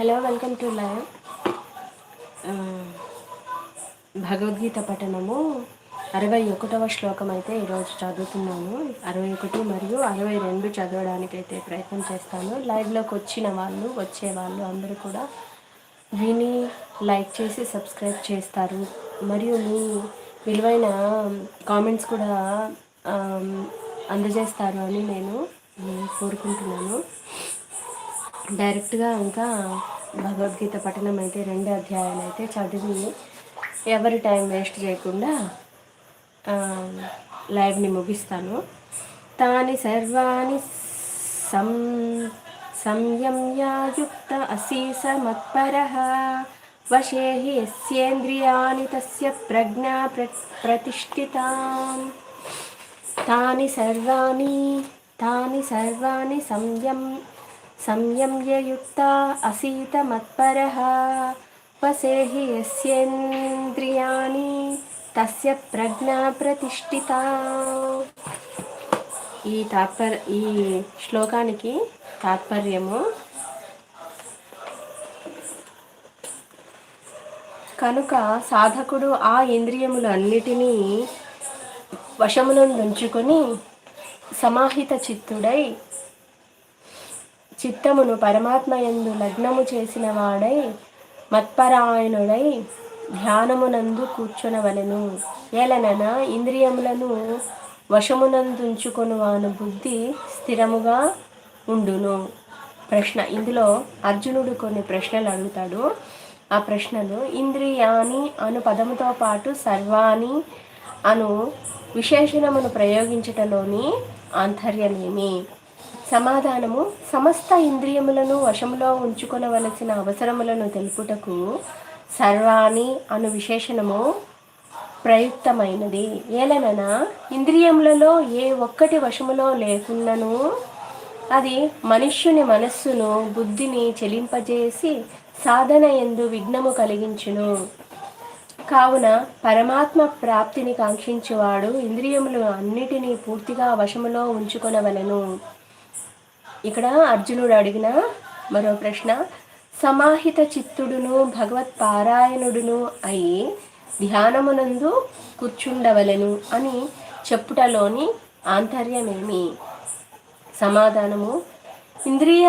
Hello welcome to live. Bhagavad Gita పఠనము అరవై ఒకటవ శ్లోకం అయితే ఈరోజు చదువుతున్నాను. అరవై ఒకటి మరియు అరవై రెండు చదవడానికి అయితే ప్రయత్నం చేస్తాను. లైవ్లోకి వచ్చిన వాళ్ళు వచ్చే వాళ్ళు అందరూ కూడా విని లైక్ చేసి సబ్స్క్రైబ్ చేస్తారు. మరియు మీ విలువైన కామెంట్స్ కూడా అందజేస్తారు అని నేను కోరుకుంటున్నాను. డైరెక్ట్గా ఇంకా భగవద్గీత పఠనం అయితే రెండు అధ్యాయాలు అయితే చదివి ఎవరి టైం వేస్ట్ చేయకుండా లైవ్ని ముగిస్తాను. తాని సర్వాణి సం సంయమ్యాయుక్త అసీస మత్పర వశే హి యస్యేంద్రియాణి తస్య ప్రజ్ఞా ప్ర ప్రతిష్ఠితా. తాని సర్వాణి తాని సర్వాణి సంయం సంయమ్యయుక్త అసీత మత్పరः వసేహి యస్యేంద్రియాణి తస్య ప్రజ్ఞా ప్రతిష్ఠిత ఈ తాత్పర్ ఈ శ్లోకానికి తాత్పర్యము కనుక సాధకుడు ఆ ఇంద్రియములు అన్నిటినీ వశమునందుంచుకొని సమాహిత చిత్తుడై చిత్తమును పరమాత్మ ఎందు లగ్నము చేసిన వాడై మత్పరాయణుడై ధ్యానమునందు కూర్చునవలను. ఏలనన ఇంద్రియములను వశమునందుంచుకొను వాను బుద్ధి స్థిరముగా ఉండును. ప్రశ్న. ఇందులో అర్జునుడు కొన్ని ప్రశ్నలు అడుగుతాడు. ఆ ప్రశ్నలు ఇంద్రియాని అను పదముతో పాటు సర్వాణి అను విశేషణమును ప్రయోగించటలోని ఆంతర్యమేమి? సమాధానము సమస్త ఇంద్రియములను వశములో ఉంచుకొనవలసిన అవసరములను తెలుపుటకు సర్వాణి అను విశేషణము ప్రయుక్తమైనది. ఏలనన ఇంద్రియములలో ఏ ఒక్కటి వశములో లేకున్నను అది మనుష్యుని మనస్సును బుద్ధిని చెలింపజేసి సాధన ఎందు విఘ్నము కలిగించును. కావున పరమాత్మ ప్రాప్తిని కాంక్షించువాడు ఇంద్రియములు అన్నిటినీ పూర్తిగా వశములో ఉంచుకొనవలను. ఇక్కడ అర్జునుడు అడిగిన మరో ప్రశ్న సమాహిత చిత్తుడును భగవత్ పారాయణుడును అయి ధ్యానమునందు కూర్చుండవలెను అని చెప్పుటలోని ఆంతర్యమేమి? సమాధానము ఇంద్రియ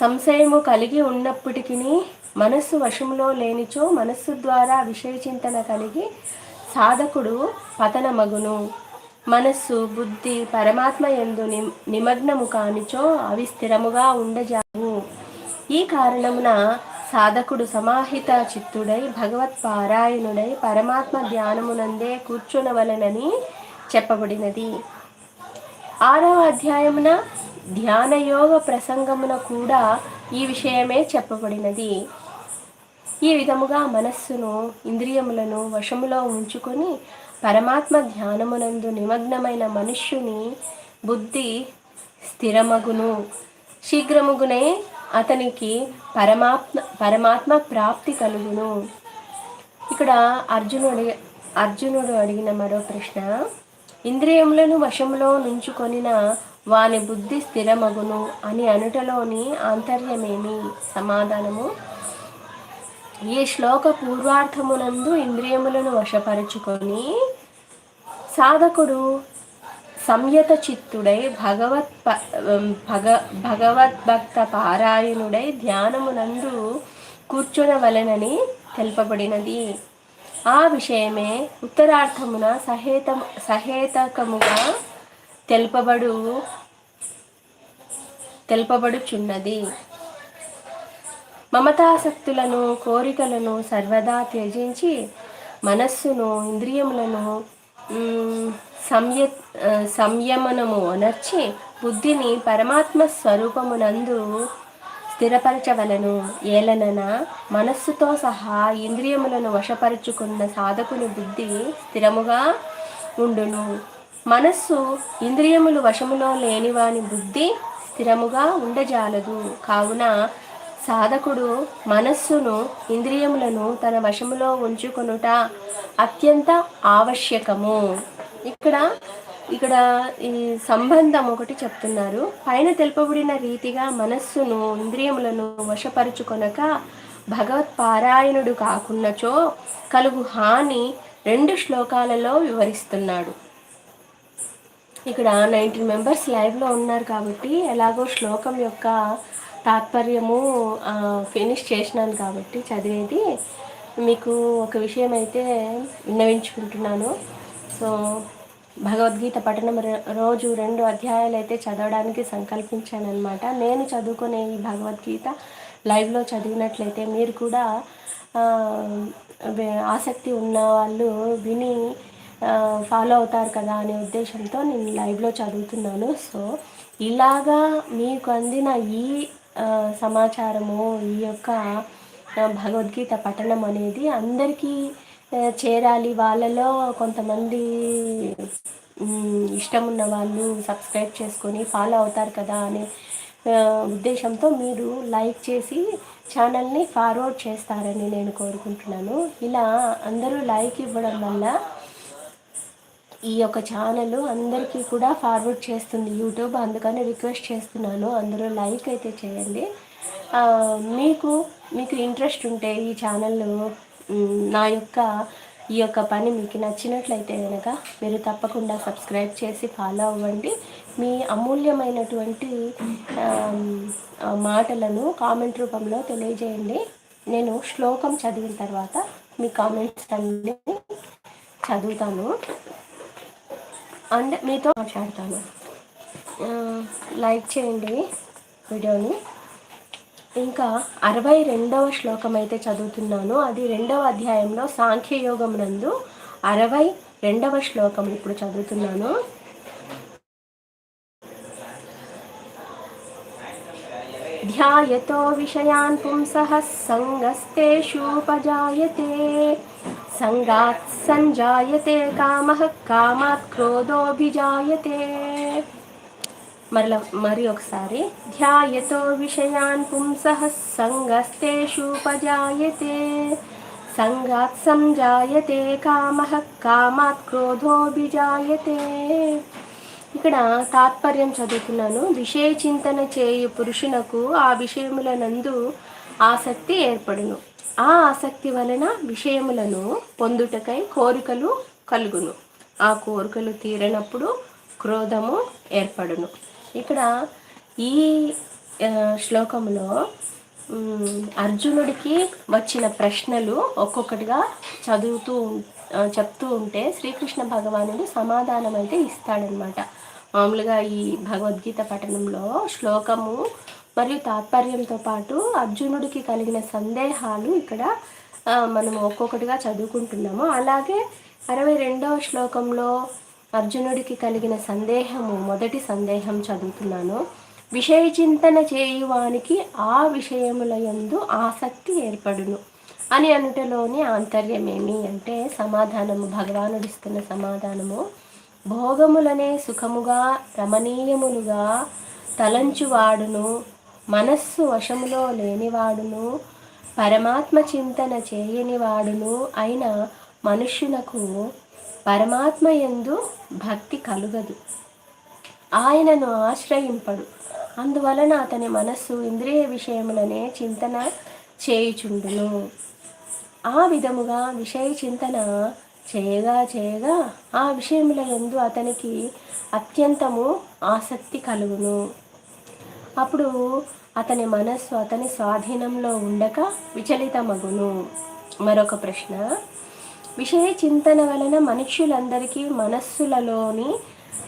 సంశయము కలిగి ఉన్నప్పటికీ మనస్సు వశంలో లేనిచో మనస్సు ద్వారా విషయ చింతన కలిగి సాధకుడు పతనమగును. మనస్సు బుద్ధి పరమాత్మ ఎందు నిమగ్నము కానిచో అవి స్థిరముగా ఉండజావు. ఈ కారణమున సాధకుడు సమాహిత చిత్తుడై భగవత్ పారాయణుడై పరమాత్మ ధ్యానమునందే కూర్చునవలనని చెప్పబడినది. ఆరవ అధ్యాయమున ధ్యానయోగ ప్రసంగమున కూడా ఈ విషయమే చెప్పబడినది. ఈ విధముగా మనస్సును ఇంద్రియములను వశములో ఉంచుకొని పరమాత్మ ధ్యానమునందు నిమగ్నమైన మనుష్యుని బుద్ధి స్థిరమగును. శీఘ్రముగునే అతనికి పరమాత్మ పరమాత్మ ప్రాప్తి కలుగును. ఇక్కడ అర్జునుడి అర్జునుడు అడిగిన మరో ప్రశ్న. ఇంద్రియములను వశములో నుంచుకొనిన వాని బుద్ధి స్థిరమగును అని అనుటలోని ఆంతర్యమేమి? సమాధానము ఈ శ్లోక పూర్వార్థమునందు ఇంద్రియములను వశపరుచుకొని సాధకుడు సంయత చిత్తుడై భగవత్ భగ భగవద్భక్త పారాయణుడై ధ్యానమునందు కూర్చొనవలనని తెలుపబడినది. ఆ విషయమే ఉత్తరార్థమున సహేత సహేతకముగా తెలుపబడు తెలుపబడుచున్నది. మమతాసక్తులను కోరికలను సర్వదా త్యజించి మనస్సును ఇంద్రియములను సంయ సంయమనము అనర్చి బుద్ధిని పరమాత్మ స్వరూపమునందు స్థిరపరచవలను. ఏలనన మనస్సుతో సహా ఇంద్రియములను వశపరుచుకున్న సాధకుని బుద్ధి స్థిరముగా ఉండును. మనస్సు ఇంద్రియములు వశములో లేనివాని బుద్ధి స్థిరముగా ఉండజాలదు. కావున సాధకుడు మనస్సును ఇంద్రియములను తన వశములో ఉంచుకొనుట అత్యంత ఆవశ్యకము. ఇక్కడ ఇక్కడ ఈ సంబంధం ఒకటి చెప్తున్నారు. పైన తెలుపబడిన రీతిగా మనస్సును ఇంద్రియములను వశపరుచుకొనక భగవత్ పారాయణుడు కాకున్నచో కలుగు హాని రెండు శ్లోకాలలో వివరిస్తున్నాడు. ఇక్కడ నైన్టీన్ మెంబర్స్ లైవ్లో ఉన్నారు కాబట్టి ఎలాగో శ్లోకం యొక్క తాత్పర్యము ఫినిష్ చేసినాను కాబట్టి చదివేది. మీకు ఒక విషయం అయితే విన్నవించుకుంటున్నాను. సో భగవద్గీత పఠనం రోజు రెండు అధ్యాయాలు అయితే చదవడానికి సంకల్పించాను అనమాట నేను చదువుకునే ఈ భగవద్గీత లైవ్లో చదివినట్లయితే మీరు కూడా ఆసక్తి ఉన్న వాళ్ళు విని ఫాలో అవుతారు కదా అనే ఉద్దేశంతో నేను లైవ్లో చదువుతున్నాను. సో ఇలాగా మీకు అందిన ఈ సమాచారము ఈ యొక్క భగవద్గీత పఠనం అనేది అందరికీ చేరాలి. వాళ్ళలో కొంతమంది ఇష్టం ఉన్న వాళ్ళు సబ్స్క్రైబ్ చేసుకొని ఫాలో అవుతారు కదా అనే ఉద్దేశంతో మీరు లైక్ చేసి ఛానల్ని ఫార్వర్డ్ చేస్తారని నేను కోరుకుంటున్నాను. ఇలా అందరూ లైక్ ఇవ్వడం వల్ల ఈ యొక్క ఛానల్ అందరికీ కూడా ఫార్వర్డ్ చేస్తుంది యూట్యూబ్ అందుకని రిక్వెస్ట్ చేస్తున్నాను. అందరూ లైక్ అయితే చేయండి. మీకు మీకు ఇంట్రెస్ట్ ఉంటే ఈ ఛానల్ నా యొక్క ఈ యొక్క పని మీకు నచ్చినట్లయితే కనుక మీరు తప్పకుండా సబ్స్క్రైబ్ చేసి ఫాలో అవ్వండి. మీ అమూల్యమైనటువంటి మాటలను కామెంట్ రూపంలో తెలియజేయండి. నేను శ్లోకం చదివిన తర్వాత మీ కామెంట్స్ అన్నీ చదువుతాను. అండ్ మీతో మాట్లాడతాను. లైక్ చేయండి వీడియోని. ఇంకా అరవై రెండవ శ్లోకం అయితే చదువుతున్నాను. అది రెండవ అధ్యాయంలో సాంఖ్యయోగం నందు అరవై రెండవ శ్లోకం ఇప్పుడు చదువుతున్నాను. ధ్యాయతో విషయాన్ పుంసః సంగస్తేషూపజాయతే సంగాత్ సంజాయతే కామః కామాత్ క్రోధోభిజాయతే. మరల మరి ఒకసారి ధ్యాయతో విషయాన్ పుంసః సంగస్తేషూపజాయతే సంగాత్ సంజాయతే కామః కామాత్ క్రోధోభిజాయతే. ఇక్కడ తాత్పర్యం చదువుతున్నాను. విషయ చింతన చేయు పురుషునకు ఆ విషయముల నందు ఆసక్తి ఏర్పడును. ఆ ఆసక్తి వలన విషయములను పొందుటకై కోరికలు కలుగును. ఆ కోరికలు తీరనప్పుడు క్రోధము ఏర్పడును. ఇక్కడ ఈ శ్లోకంలో అర్జునుడికి వచ్చిన ప్రశ్నలు ఒక్కొక్కటిగా చదువుతూ చెప్తూ ఉంటే శ్రీకృష్ణ భగవానుడు సమాధానం అయితే ఇస్తాడనమాట మామూలుగా ఈ భగవద్గీత పఠనంలో శ్లోకము మరియు తాత్పర్యంతో పాటు అర్జునుడికి కలిగిన సందేహాలు ఇక్కడ మనం ఒక్కొక్కటిగా చదువుకుంటున్నాము. అలాగే అరవై రెండవ శ్లోకంలో అర్జునుడికి కలిగిన సందేహము మొదటి సందేహం చదువుతున్నాను. విషయ చింతన చేయువానికి ఆ విషయముల యందు ఆసక్తి ఏర్పడును. అని అనుటలోని ఆంతర్యమేమి అంటే సమాధానము భగవానుడిస్తున్న సమాధానము. భోగములనే సుఖముగా రమణీయములుగా తలంచువాడును. మనస్సు వశములో లేనివాడును పరమాత్మ చింతన చేయనివాడును అయిన మనుష్యునకు పరమాత్మ ఎందు భక్తి కలుగదు. ఆయనను ఆశ్రయింపడు. అందువలన అతని మనస్సు ఇంద్రియ విషయములనే చింతన చేయుచుండును. ఆ విధముగా విషయ చింతన చేయగా చేయగా ఆ విషయముల ఎందు అతనికి అత్యంతము ఆసక్తి కలుగును. అప్పుడు అతని మనస్సు అతని స్వాధీనంలో ఉండక విచలితమగును. మరొక ప్రశ్న. విషయ చింతన వలన మనుష్యులందరికీ మనస్సులలోని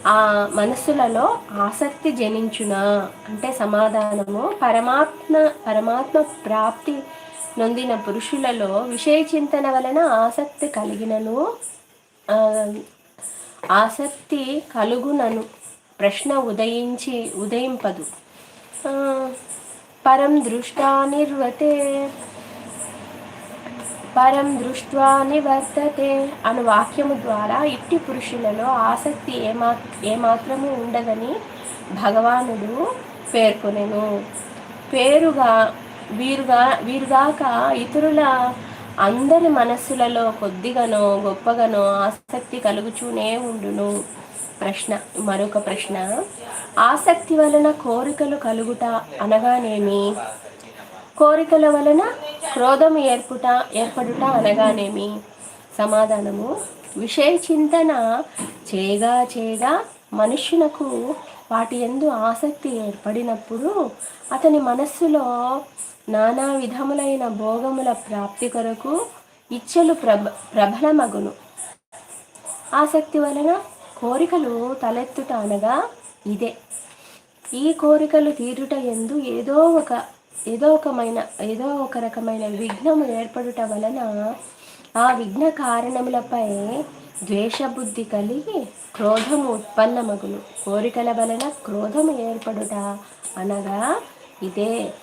ఆ మనస్సులలో ఆసక్తి జనించునా. అంటే సమాధానము పరమాత్మ పరమాత్మ ప్రాప్తి నొందిన పురుషులలో విషయ చింతన వలన ఆసక్తి కలిగినను ఆసక్తి కలుగునను. ప్రశ్న ఉదయించి ఉదయింపదు. పరం దృష్టా నిర్వతే పరం దృష్ట్వా నివర్తతే అను వాక్యము ద్వారా ఇట్టి పురుషులలో ఆసక్తి ఏమా ఏమాత్రము ఉండదని భగవానుడు పేర్కొనెను. పేరుగా వీరుగా వీరుగాక ఇతరుల అందరి మనస్సులలో కొద్దిగానో గొప్పగానో ఆసక్తి కలుగుచూనే ఉండును. ప్రశ్న మరొక ప్రశ్న. ఆసక్తి వలన కోరికలు కలుగుట అనగానేమి? కోరికల వలన క్రోధం ఏర్పుట ఏర్పడుట అనగానేమి? సమాధానము విషయ చింతన చేయగా చేయగా మనుష్యునకు వాటి ఎందు ఆసక్తి ఏర్పడినప్పుడు అతని మనస్సులో నానా విధములైన భోగముల ప్రాప్తి కొరకు ఇచ్చలు ప్రభ ప్రబలమగును. ఆసక్తి వలన కోరికలు తలెత్తుట అనగా ఇదే. ఈ కోరికలు తీరుట ఎందు ఏదో ఒక ఏదో ఒకమైన ఏదో ఒక రకమైన విఘ్నము ఏర్పడుట వలన ఆ విఘ్న కారణములపై ద్వేషబుద్ధి కలిగి క్రోధము ఉత్పన్నమగును. కోరికల వలన క్రోధము ఏర్పడుట అనగా ఇదే.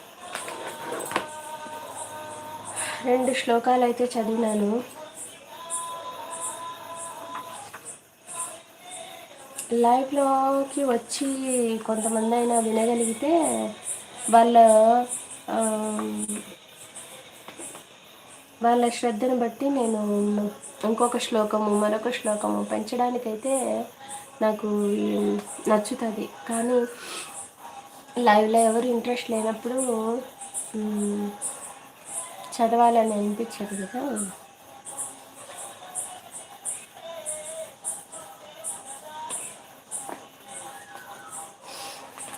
రెండు శ్లోకాలు అయితే చదివినాను. లైఫ్లోకి వచ్చి కొంతమంది అయినా వినగలిగితే వాళ్ళ వాళ్ళ శ్రద్ధను బట్టి నేను ఇంకొక శ్లోకము మరొక శ్లోకము పెంచడానికైతే నాకు నచ్చుతుంది. కానీ లైవ్లో ఎవరు ఇంట్రెస్ట్ లేనప్పుడు చదవాలని అనిపించదు కదా.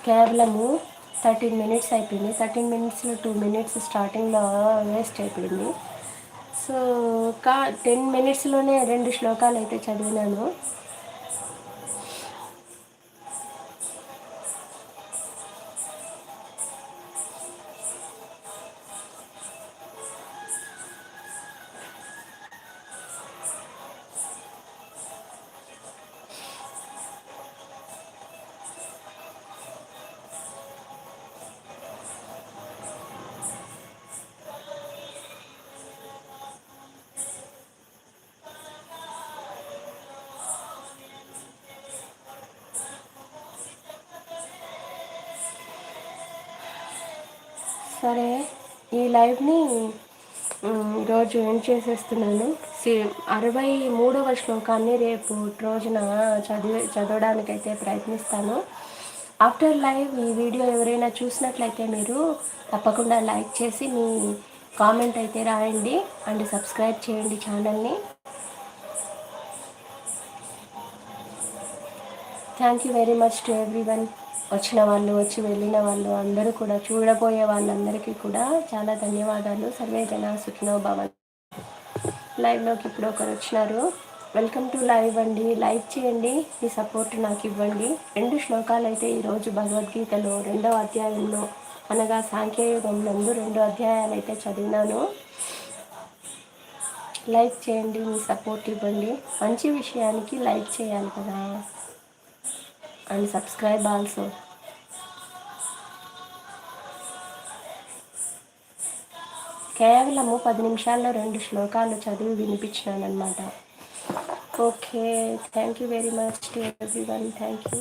కేవలము థర్టీన్ మినిట్స్ అయిపోయింది. థర్టీన్ మినిట్స్లో టూ మినిట్స్ స్టార్టింగ్లో వేస్ట్ అయిపోయింది. సో కా టెన్ మినిట్స్లోనే రెండు శ్లోకాలు అయితే చదివినాను. సరే ఈ లైవ్ని ఈరోజు ఏం చేసేస్తున్నాను. సి అరవై మూడవ శ్లోకాన్ని రేపు రోజున చదివే చదవడానికైతే ప్రయత్నిస్తాను. ఆఫ్టర్ లైవ్ ఈ వీడియో ఎవరైనా చూసినట్లయితే మీరు తప్పకుండా లైక్ చేసి మీ కామెంట్ అయితే రాయండి అండ్ సబ్స్క్రైబ్ చేయండి ఛానల్ని. Thank you very much to everyone వచ్చిన వాళ్ళు వచ్చి వెళ్ళిన వాళ్ళు అందరూ కూడా చూడబోయే వాళ్ళందరికీ కూడా చాలా ధన్యవాదాలు. సర్వే జన సుఖినో భవన్ లైవ్లోకి ఇప్పుడు ఒకరు వచ్చినారు. వెల్కమ్ టు లైవ్ అండి. లైక్ చేయండి. మీ సపోర్ట్ నాకు ఇవ్వండి. రెండు శ్లోకాలు అయితే ఈరోజు భగవద్గీతలో రెండవ అధ్యాయంలో అనగా సాంకేయుగం నందు రెండు అధ్యాయాలు అయితే చదివినాను. లైక్ చేయండి. మీ సపోర్ట్ ఇవ్వండి. మంచి విషయానికి లైక్ చేయాలి కదా. అండ్ సబ్స్క్రైబ్ ఆల్సో కేవలము పది నిమిషాల్లో రెండు శ్లోకాలు చదివి వినిపించినానమాట okay thank you very much to everyone thank you